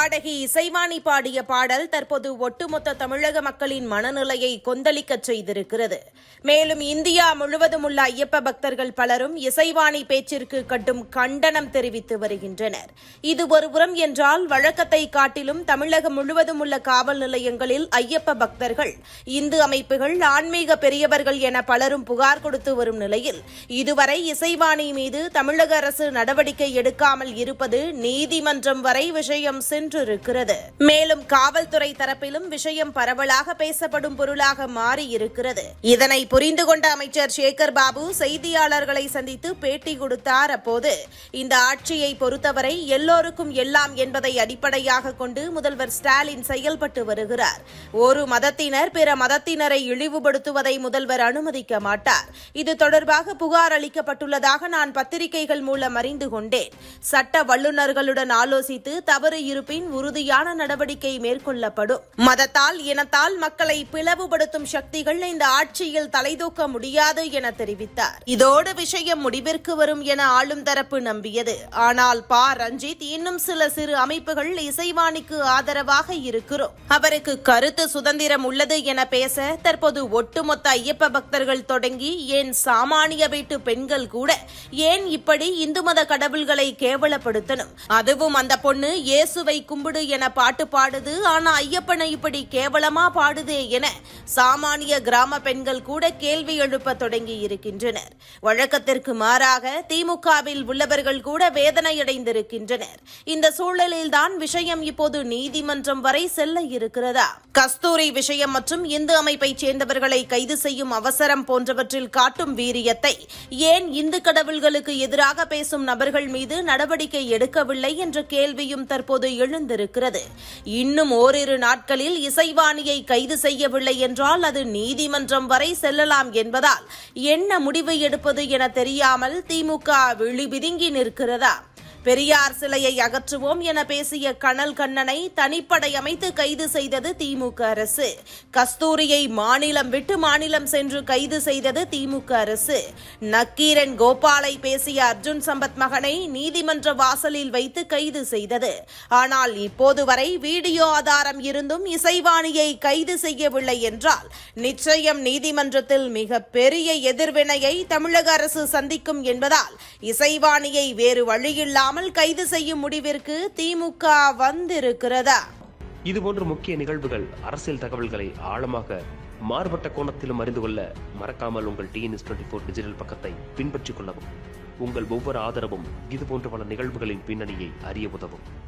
பாடகி இசைவாணி பாடிய பாடல் தற்போது ஒட்டுமொத்த தமிழக மக்களின் மனநிலையை கொந்தளிக்கச் செய்திருக்கிறது. மேலும் இந்தியா முழுவதும் உள்ள ஐயப்ப பக்தர்கள் பலரும் இசைவாணி பேச்சிற்கு கட்டும் கண்டனம் தெரிவித்து வருகின்றனர். இது ஒரு புறம் என்றால் வழக்கத்தை காட்டிலும் தமிழகம் முழுவதும் உள்ள காவல் நிலையங்களில் ஐயப்ப பக்தர்கள் இந்து அமைப்புகள் ஆன்மீக பெரியவர்கள் என பலரும் புகார் கொடுத்து வரும் நிலையில் இதுவரை இசைவாணி மீது தமிழக அரசு நடவடிக்கை எடுக்காமல் இருப்பது நீதிமன்றம் வரை விஷயம் சென்று சென்றிருக்கிறது மேலும் காவல்துறை தரப்பிலும் விஷயம் பரவலாக பேசப்படும் பொருளாக மாறியிருக்கிறது. இதனை புரிந்து கொண்ட அமைச்சர் சேகர் பாபு செய்தியாளர்களை சந்தித்து பேட்டி கொடுத்தார். அப்போது இந்த ஆட்சியை பொறுத்தவரை எல்லோருக்கும் எல்லாம் என்பதை அடிப்படையாக கொண்டு முதல்வர் ஸ்டாலின் செயல்பட்டு வருகிறார். ஒரு மதத்தினர் பிற மதத்தினரை இழிவுபடுத்துவதை முதல்வர் அனுமதிக்க மாட்டார். இது தொடர்பாக புகார் அளிக்கப்பட்டுள்ளதாக நான் பத்திரிகைகள் மூலம் அறிந்து கொண்டேன். சட்ட வல்லுநர்களுடன் ஆலோசித்து தவறு இருப்பின் அரசின் உறுதியான நடவடிக்கை மேற்கொள்ளப்படும். மதத்தால் இனத்தால் மக்களை பிளவுபடுத்தும் சக்திகள் இந்த ஆட்சியில் தலைதூக்க முடியாது என தெரிவித்தார். இதோடு விஷயம் முடிவிற்கு வரும் என ஆளும் தரப்பு நம்பியது. ஆனால் பா. ரஞ்சித் இன்னும் சில சிறு அமைப்புகள் இசைவாணிக்கு ஆதரவாக இருக்கிறோம். அவருக்கு கருத்து சுதந்திரம் உள்ளது என பேச தற்போது ஒட்டுமொத்த ஐயப்ப பக்தர்கள் தொடங்கி ஏன் சாமானிய வீட்டு பெண்கள் கூட ஏன் இப்படி இந்து மத கடவுள்களை கேவலப்படுத்தணும்? அதுவும் அந்த பொண்ணு இயேசுவை கும்பிடு என பாட்டு பாடுது. ஆனா ஐயப்பனை இப்படி கேவலமா பாடுதே என சாமானிய கிராம பெண்கள் கூட கேள்வி எழுப்ப தொடங்கி இருக்கின்றனர். வழக்கத்திற்கு மாறாக திமுகவில் உள்ளவர்கள் கூட வேதனையடைந்திருக்கின்றனர் இந்த சூழலில்தான் விஷயம் இப்போது நீதிமன்றம் வரை செல்ல இருக்கிறதா? கஸ்தூரி விஷயம் மற்றும் இந்து அமைப்பைச் சேர்ந்தவர்களை கைது செய்யும் அவசரம் போன்றவற்றில் காட்டும் வீரியத்தை ஏன் இந்து கடவுள்களுக்கு எதிராக பேசும் நபர்கள் மீது நடவடிக்கை எடுக்கவில்லை என்ற கேள்வியும் தற்போது எழுந்திருக்கிறது இன்னும் ஓரிரு நாட்களில் இசைவாணியை கைது செய்யவில்லை என்றால் அது நீதிமன்றம் வரை செல்லலாம் என்பதால் என்ன முடிவு எடுப்பது என தெரியாமல் திமுக விழிபிதுங்கி நிற்கிறதா? பெரியார் சிலையை அகற்றுவோம் என பேசிய கனல் கண்ணனை தனிப்படை அமைத்து கைது செய்தது திமுக அரசு. கஸ்தூரியை மாநிலம் விட்டு மாநிலம் சென்று கைது செய்தது திமுக அரசு. நக்கீரன் கோபாலை பேசிய அர்ஜுன் சம்பத் மகனை நீதிமன்ற வாசலில் வைத்து கைது செய்தது. ஆனால் இப்போது வரை வீடியோ ஆதாரம் இருந்தும் இசைவாணியை கைது செய்யவில்லை என்றால் நிச்சயம் நீதிமன்றத்தில் மிக பெரிய எதிர்வினையை தமிழக அரசு சந்திக்கும் என்பதால் இசைவாணியை வேறு வழியில்லாமல் கைது செய்யும் முடிவிற்கு திமுக வந்திருக்கிறதா? இதுபோன்ற முக்கிய நிகழ்வுகள் அரசியல் தகவல்களை ஆழமாக மாறுபட்ட கோணத்திலும் அறிந்து கொள்ள மறக்காமல் உங்கள் டிஎன்எஸ் டுவெண்ட்டி ஃபோர் டிஜிட்டல் பக்கத்தை பின்பற்றிக் கொள்ளவும். உங்கள் ஒவ்வொரு ஆதரவும் இதுபோன்ற பல நிகழ்வுகளின் பின்னணியை அறிய உதவும்.